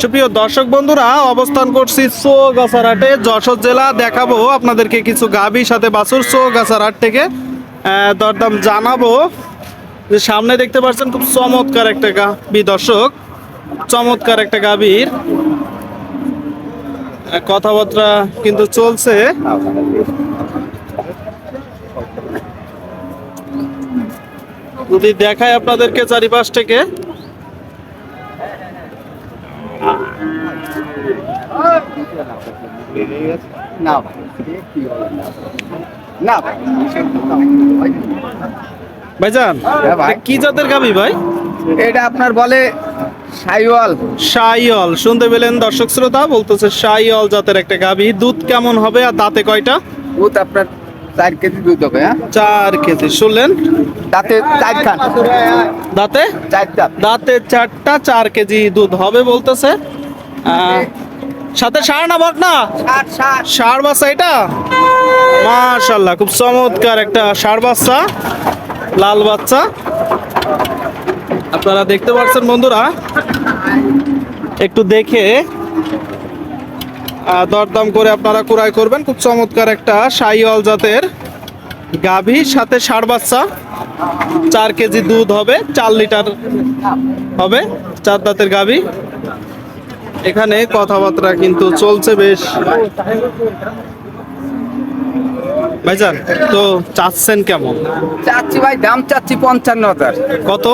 সুপ্রিয় দর্শক বন্ধুরা, অবস্থান করছি চৌগাছারহাটে যশোর জেলা দেখাবো আপনাদেরকে কিছু গাভী, সাথে বাছুর চৌগাছারহাট থেকে দরদাম জানাব। যে সামনে দেখতে পাচ্ছেন খুব চমৎকার একটা গাভী দর্শক, চমৎকার একটা গাভীর। কথাবার্তা কিন্তু চলছে। যদি দেখায় আপনাদেরকে চারিপাশ থেকে। না ভাই। না ভাই ভাইজান হ্যাঁ কি জাতের গাভী ভাই? এটা আপনার বলে সাইওয়াল শাইল শুনতে পেলেন দর্শক শ্রোতা বলতেছে শাইল জাতের একটা গাভী দুধ কেমন হবে আর দাঁতে কয়টা? দুধ আপনার চার কেজি দুধ হবে হ্যাঁ? চার কেজি। শুনলেন? তাতে চার খান দাঁতে? চার দাঁত দাঁতে চারটা চার কেজি দুধ হবে বলতেছে। সাথে সার না বক না? ষাড় বাচ্চা এটা? মাশাল্লাহ খুব চমৎকার একটা ষাড় বাচ্চা লাল বাচ্চা। আপনারা দেখতে পাচ্ছেন বন্ধুরা একটু দেখে দরদাম করে আপনারা ক্রয় করবেন। খুব চমৎকার একটা সাইওয়াল জাতের গাভী সাথে ষাড় বাচ্চা। চার কেজি দুধ হবে চার লিটার হবে চার দাঁতের গাভী। এখানে কথাবার্তা কিন্তু চলছে বেশ। ভাইজান তো চাচ্ছেন কেমন? চাচ্ছি ভাই দাম চাচ্ছি পঞ্চান্ন হাজার। কত?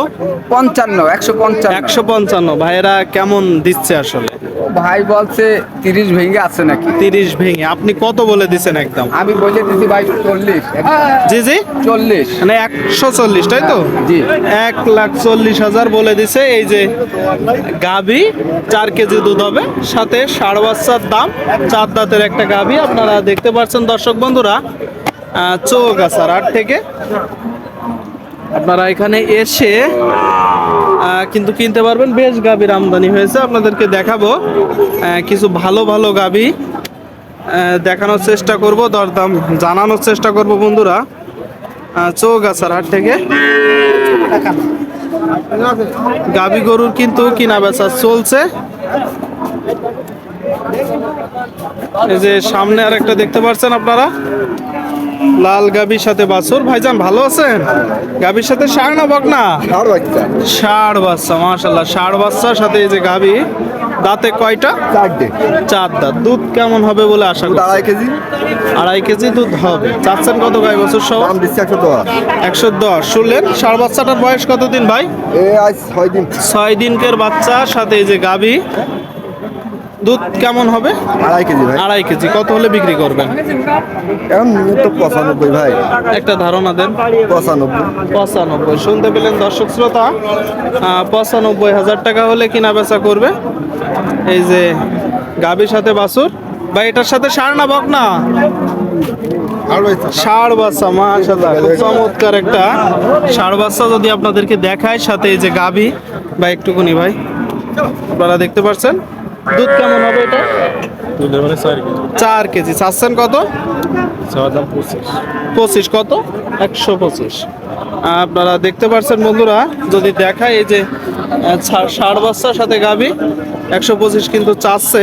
পঞ্চান্ন একশো পঞ্চান্ন। একশো পঞ্চান্ন। ভাইয়েরা কেমন দিচ্ছে আসলে? ভাই বলছে তিরিশ ভেঙে আছে নাকি? তিরিশ ভেঙে। আপনি কত বলে দিচ্ছেন একদম? আমি বলে দিছি ভাই চল্লিশ। জি জি? চল্লিশ। মানে একশো চল্লিশ তাই তো? জি। এক লাখ চল্লিশ হাজার বলে দিছে। এই যে গাভী চার কেজি দুধ হবে সাথে ষাড় বাচ্চার দাম চার দাঁতের একটা গাভী। আপনারা দেখতে পাচ্ছেন দর্শক বন্ধুরা চৌগাছার আট থেকে। আপনারা এখানে এসে কিন্তু কিনতে পারবেন। বেশ গাভীর আমদানি হয়েছে। আপনাদেরকে দেখাবো কিছু ভালো ভালো গাভী দেখানোর চেষ্টা করব, দরদাম জানানোর চেষ্টা করব বন্ধুরা। চৌগাছার হাট থেকে। গাভী গরুর কিন্তু কিনা বেচা চলছে। এই যে সামনে আর একটা দেখতে পাচ্ছেন আপনারা। লাল গাভীর সাথে বাছুর। ভাইজান ভালো আছেন? গাভীর সাথে ষাঁড় না বক না আর বাচ্চা। ষাড় বাচ্চা মাশাল্লাহ ষাড় বাচ্চার সাথে এই যে গাভী দাঁতে কয়টা? চার দাঁত। দুধ কেমন হবে বলে আশা করি আড়াই কেজি। আড়াই কেজি দুধ হবে। চাচ্ছেন কত গাই বছর সহ একশো দশ। একশো দশ। শুনলেন ষাড় বাচ্চাটার বয়স কতদিন ভাই? ছয় দিন। ছয় দিনকের বাচ্চা সাথে এই যে গাভী। দুধ কেমন হবে? আড়াই কেজি ভাই। আড়াই কেজি। কত হলে বিক্রি করবেন? এখন তো পঁচানব্বই ভাই। একটা ধারণা দেন। পঁচানব্বই। পঁচানব্বই। শুনতে পেলেন দর্শক শ্রোতা পঁচানব্বই হাজার টাকা হলে কিনা বেচা করবে। এই যে গাভীর সাথে বাছুর। বা এটার সাথে সার না বক না ষাড় বাচ্চা চমৎকার একটা ষাড় বাচ্চা যদি আপনাদেরকে দেখায় সাথে এই যে গাভী। বা একটুকুনি ভাই আপনারা দেখতে পাচ্ছেন দুধ কেমন হবে এটা? চার কেজি। চাচ্ছেন কত? পঁচিশ। কত? একশো পঁচিশ। আপনারা দেখতে পাচ্ছেন বন্ধুরা যদি দেখায় এই যে আহ, ষা- ষাড় বাচ্চার সাথে গাভী একশো পঁচিশ কিন্তু চাচ্ছে।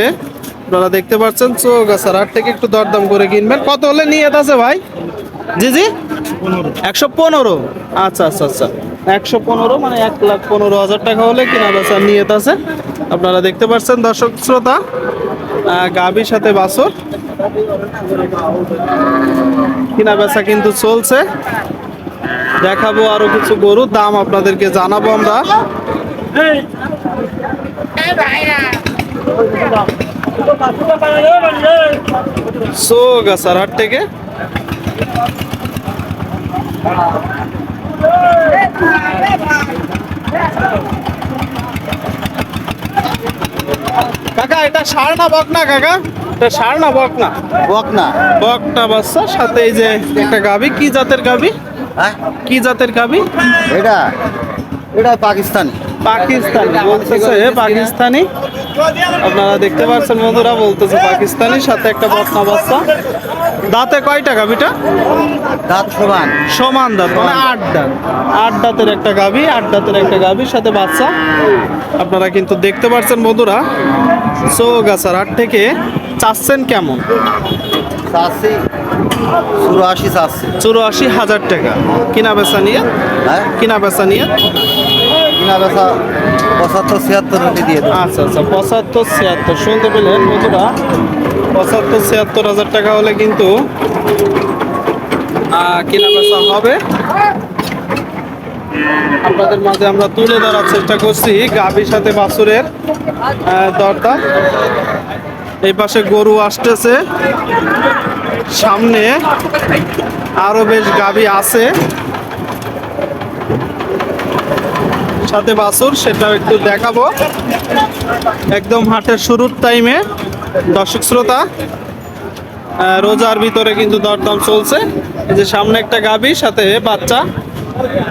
আপনারা দেখতে পাচ্ছেন চৌগাছার হাট থেকে একটু দরদাম করে কিনবেন। কত হলে নিয়ে আছে ভাই? জি জি? একশো পনেরো। আচ্ছা আচ্ছা আচ্ছা। একশো পনেরো মানে এক লাখ পনেরো হাজার টাকা হলে কিনা বেচা নিয়ে আছে। আপনারা দেখতে পাচ্ছেন দর্শক শ্রোতা গাভীর সাথে বাছর। কিনা বেচা কিন্তু চলছে। দেখাবো আরও কিছু গরুর দাম আপনাদেরকে জানাব আমরা। সোগাছার হাট থেকে। কাকা এটা সার না বক না কাকা? এটা সার না বক না। বক না। বকটা বাচ্চা সাথে এই যে একটা গাবি কি জাতের গাবি হ্যাঁ? কি জাতের গাবি এটা এটা পাকিস্তানি। পাকিস্তানি বলতেছে দাঁতে কয়টা গাভিটা দাঁত সমান। সমান দাঁত মানে আট দাঁত। আট দাঁতের একটা গাভি আট দাঁতের একটা গাভির সাথে বাচ্চা। আপনারা কিন্তু দেখতে পাচ্ছেন বন্ধুরা চৌগাছার হাট থেকে চাচ্ছেন কেমন? চাষি চুরাশি চাষি চুরাশি হাজার টাকা। কিনা বেচা নিয়ে? হ্যাঁ? কিনা বেচা নিয়ে? কিনা বেচা পঁচাত্তর ছিয়াত্তর দিয়ে আচ্ছা আচ্ছা পঁচাত্তর ছিয়াত্তর। শুনতে পেলেন বন্ধুরা পঁচাত্তর, ছিয়াত্তর হাজার টাকা হলে কিন্তু কেনা বেচা হবে। আপনাদের মাঝে আমরা তুলে ধরার চেষ্টা করছি গাভীর সাথে বাছুরের দরদাম। এই পাশে গরু আসতেছে। সামনে আরও বেশ গাভী আছে। সাথে বাছুর, সেটাও একটু দেখাবো। একদম হাটের শুরুর টাইমে দর্শক শ্রোতা রোজার ভিতরে কিন্তু দরদাম চলছে। এই যে সামনে একটা গাভী সাথে বাচ্চা।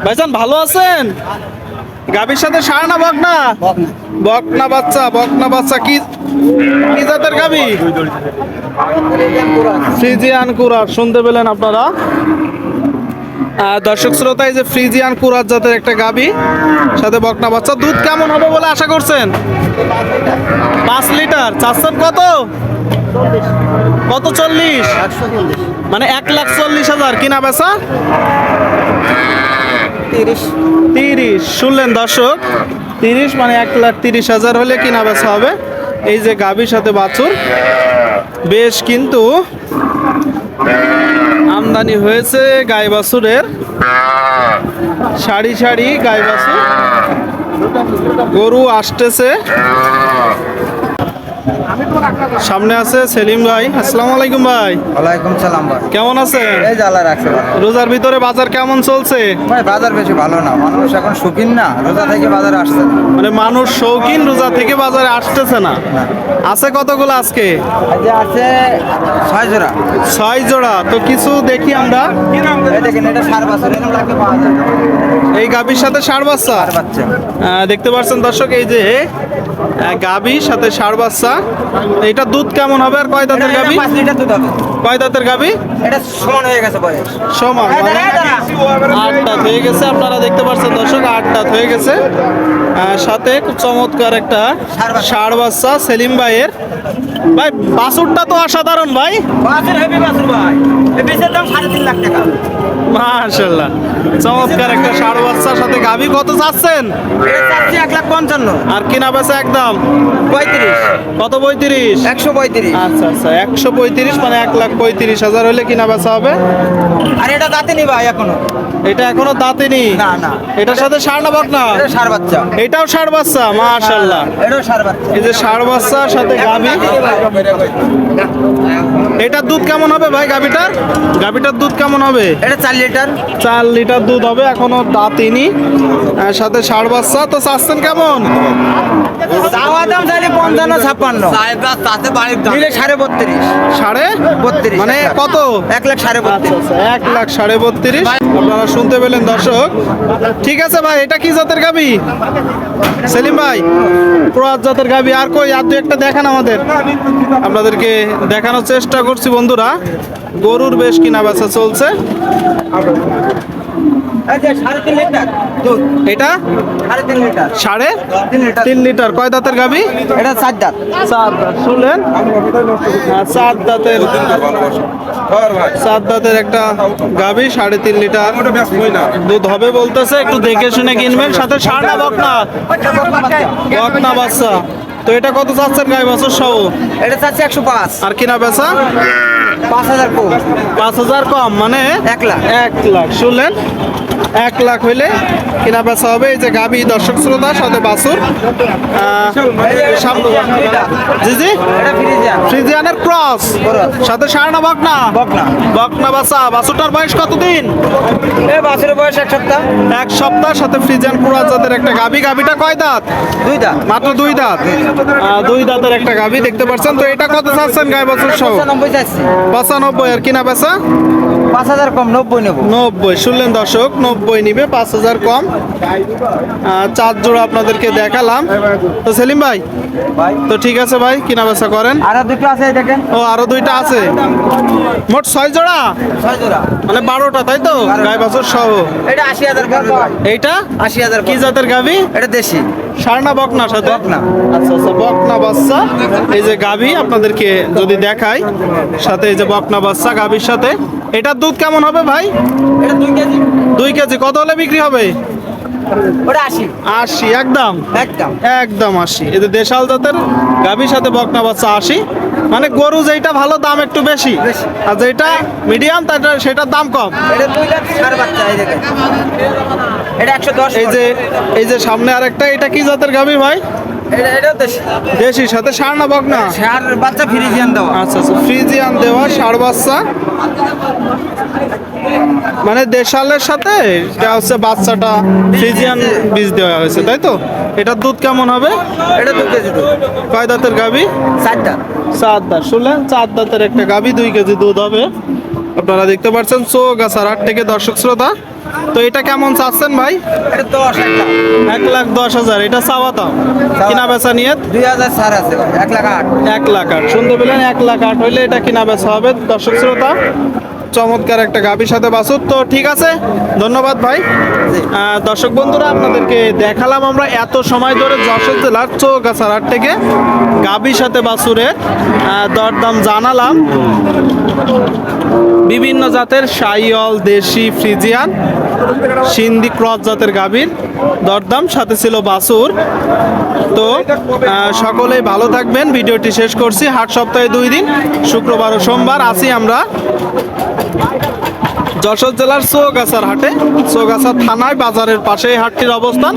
ভাইজান, ভালো আছেন? গাভীর সাথে সার না বকনা বকনা বাচ্চা বকনা বাচ্চা। কি কি জাতের গাভী? ফ্রিজিয়ান কুরার। শুনতে পেলেন আপনারা? দর্শক শ্রোতা এই যে ফ্রিজিয়ান কুরাত জাতের একটা গাবি সাথে বকনা বাচ্চা দুধ কেমন হবে বলে আশা করছেন? পাঁচ লিটার চাচ্ছেন কত? কত চল্লিশ? মানে এক লাখ চল্লিশ হাজার কিনা বেচা? তিরিশ। তিরিশ শুনলেন দর্শক? তিরিশ মানে এক লাখ তিরিশ হাজার হলে কিনা বেচা হবে? এই যে গাবির সাথে বাছুর। বেশ কিন্তু আমদানি হয়েছে গাই বাছুরের সারি সারি গাই বাছুর গরু আসতেছে। সামনে আছে সেলিম ভাই। আসসালামু আলাইকুম ভাই। ওয়ালাইকুম সালাম ভাই। কেমন আছেন? এই জ্বালা রাখছে রোজার ভিতরে বাজার কেমন চলছে? ভাই বাজার বেশি ভালো না। মানুষ এখন শৌখিন না রোজা থেকে বাজারে আসছে না। মানে মানুষ শৌখিন রোজা থেকে বাজারে আসতেছে না। আছে কতগুলো আজকে? এই যে আছে ছয় জোড়া। ছয় জোড়া। তো কিছু দেখি আমরা। এই দেখেন এটা সার বাছর এরকম লাগবে পাওয়া যায় এই গাভীর সাথে ষাড় বাচ্চা? সার বাচ্চা। আহ, দেখতে পাচ্ছেন দর্শক এই যে গাভী সাথে ষাড় বাচ্চা। এটা দুধ কেমন হবে আর কয় দাঁতের হবে। কয় দাঁতের এটা সমান হয়ে গেছে বয়স। সমান মানে আটটা হয়ে গেছে আপনারা দেখতে পাচ্ছেন দর্শক আটটা হয়ে গেছে। সাথে খুব চমৎকার একটা ষাঁড় বাচ্চা। সেলিম ভাইয়ের। ভাই বাছুরটা তো অসাধারণ ভাই। বাছুর হেভি বাছুর ভাই। দাম সাড়ে তিন লাখ টাকা। মাশাল্লাহ চমৎকার একটা ষাট বাচ্চার সাথে গাভী কত চাচ্ছেন? এক লাখ পঞ্চান্ন। আর কিনা বেচা একদম? পঁয়ত্রিশ। কত পঁয়ত্রিশ? একশো পঁয়ত্রিশ। আচ্ছা আচ্ছা একশো পঁয়ত্রিশ মানে এক লাখ পঁয়ত্রিশ হাজার হলে কিনা বেচা হবে? আর এটা দাঁতে নি ভাই এখনও। এটা এখনও দাঁতেনি না না। এটার সাথে ষাড় না বকনা? এটা সার বাচ্চা। এটাও ষাড় বাচ্চা মাশাল্লাহ এটাও সার বাচ্চা। এই যে ষাড় বাচ্চার সাথে গাভী। এটার দুধ কেমন হবে ভাই গাভীটার? গাভীটার দুধ কেমন হবে? এটা চার লিটার। চার লিটার দুধ হবে এখনও দাঁতিনি সাথে ষাড় বাচ্চা তো চাচ্ছেন কেমন? চাওয়া দাম চাইলে পঞ্চান্ন ছাপ্পান্ন। নিলে সাড়ে বত্রিশ। সাড়ে বত্রিশ। মানে কত? এক লাখ সাড়ে আচ্ছা বত্রিশ। আচ্ছা এক লাখ সাড়ে বত্রিশ। আপনারা শুনতে পেলেন দর্শক। ঠিক আছে ভাই এটা কি জাতের গাবি? সেলিম ভাই ক্রোয়াত জাতের গাবি। আর কই আর দু একটা দেখান আমাদের। আপনাদেরকে দেখানোর চেষ্টা করছি বন্ধুরা। গরুর বেশ কিনা বেচা চলছে। এটা? সাড়ে তিন লিটার। কয় দাঁতের গাবি এটা চার দাঁত। চার দাঁত। শুনলেন? হ্যাঁ, চার দাঁতের চার দাঁতের একটা গাবি সাড়ে তিন লিটার। দুধ হবে বলতেছে একটু দেখে শুনে কিনবেন। সাথে সারটা বকনা? বকনা বাচ্চা। তো এটা কত চাচ্ছেন গাই বছর সহ? এটা চাচ্ছে একশো পাঁচ। আর কিনা বেচা? পাঁচ হাজার কম। পাঁচ হাজার কম মানে এক লাখ। এক লাখ। শুনলেন? এক লাখ হইলে কিনা বেচা হবে। এই যে গাবি দর্শক শ্রোতা সাথে আহ, জি জি। ফ্রিজিয়ান ফ্রিজিয়ানের ক্রস সাথে সারনা বকনা। বকনা। বকনা বাচ্চা বাছুরটার বয়স কতদিন? এ বাছুরের বয়স এক সপ্তাহ। এক সপ্তাহ সাথে ফ্রিজিয়ান ক্রস জাতের একটা গাবি। গাবিটা কয় দাঁত? দুই দাঁত। মাত্র দুই দাঁত। দুই দাঁতের একটা গাবি দেখতে পাচ্ছেন। তো এটা কত চাচ্ছেন গায়ে বছর সহ? পঁচানব্বই আর কিনা বেচা? পাঁচ হাজার কম নব্বই নেব। নব্বই শুনলেন দর্শক নব্বই নিবে পাঁচ হাজার কম। চার জোড়া আপনাদেরকে দেখালাম। তো সেলিম ভাই তো ঠিক আছে ভাই কিনা বেচা করেন? আর দুটো আছে দেখেন। ও আরও দুইটা আছে। মোট ছয় জোড়া? ছয় জোড়া। মানে বারোটা তাই তো? গাই বাছুর সহ। এটা আশি হাজার এইটা? আশি হাজার কি জাতের গাভি? এটা দেশি। সারনা বকনা সাথে? বকনা। আচ্ছা আচ্ছা বকনা বাচ্চা। এই যে গাভি আপনাদেরকে যদি দেখাই সাথে এই যে বকনা বাচ্চা গাভির সাথে। এটার দুধ কেমন হবে ভাই? দুই কেজি। কত হলে বিক্রি হবে? আশি। একদম? একদম। একদম আশি। দেশাল জাতের গাভির সাথে বকনা বাচ্চা আশি। মানে গরু যেটা ভালো দাম একটু বেশি। আর যেটা মিডিয়াম তাটা সেটার দাম কম। এই যে এই যে সামনে আরেকটা এটা কি জাতের গাভি ভাই? দেশি দেশির সাথে সার না বকনা ষাট বাচ্চা ফ্রিজিয়ান দেওয়া। আচ্ছা আচ্ছা ফ্রিজিয়ান দেওয়া ষাড় বাচ্চা। মানে দেশালের সাথে এটা হচ্ছে বাচ্চাটা ফ্রিজিয়ান বীজ দেওয়া হয়েছে তাই তো? এটার দুধ কেমন হবে? এটা দু কেজি দুধ। কয় দাঁতের গাভি চারটা চার দাঁত শুনলেন? চার দাঁতের একটা গাভি দুই কেজি দুধ হবে। আপনারা দেখতে পাচ্ছেন চৌগাছার আট থেকে দর্শক শ্রোতা। তো এটা কেমন চাচ্ছেন ভাই? এক লাখ। দশ হাজার। এটা চাওয়া দাম কিনা বেচা নিয়ে দুই হাজার আছে এক লাখ আট। এক লাখ আট। শুনতে পেলেন এক লাখ আট হইলে এটা কিনা বেচা হবে? দর্শক শ্রোতা চমৎকার একটা গাভীর সাথে বাসুর তো ঠিক আছে ধন্যবাদ ভাই। দর্শক বন্ধুরা আপনাদেরকে দেখালাম আমরা এত সময় ধরে যশোর জেলার চৌগাছার হাট থেকে গাভীর সাথে বাসুরের দরদাম জানালাম। বিভিন্ন জাতের সাইয়ল দেশি, ফ্রিজিয়ান, সিন্ধি ক্রস জাতের গাভীর। দরদাম, সাথে ছিল বাসুর তো সকলেই ভালো থাকবেন। ভিডিওটি শেষ করছি। হাট সপ্তাহে দুই দিন, শুক্রবার ও সোমবার আসি আমরা যশোর জেলার চৌগাছার হাটে। চৌগাছা থানায় বাজারের পাশে হাটটির অবস্থান।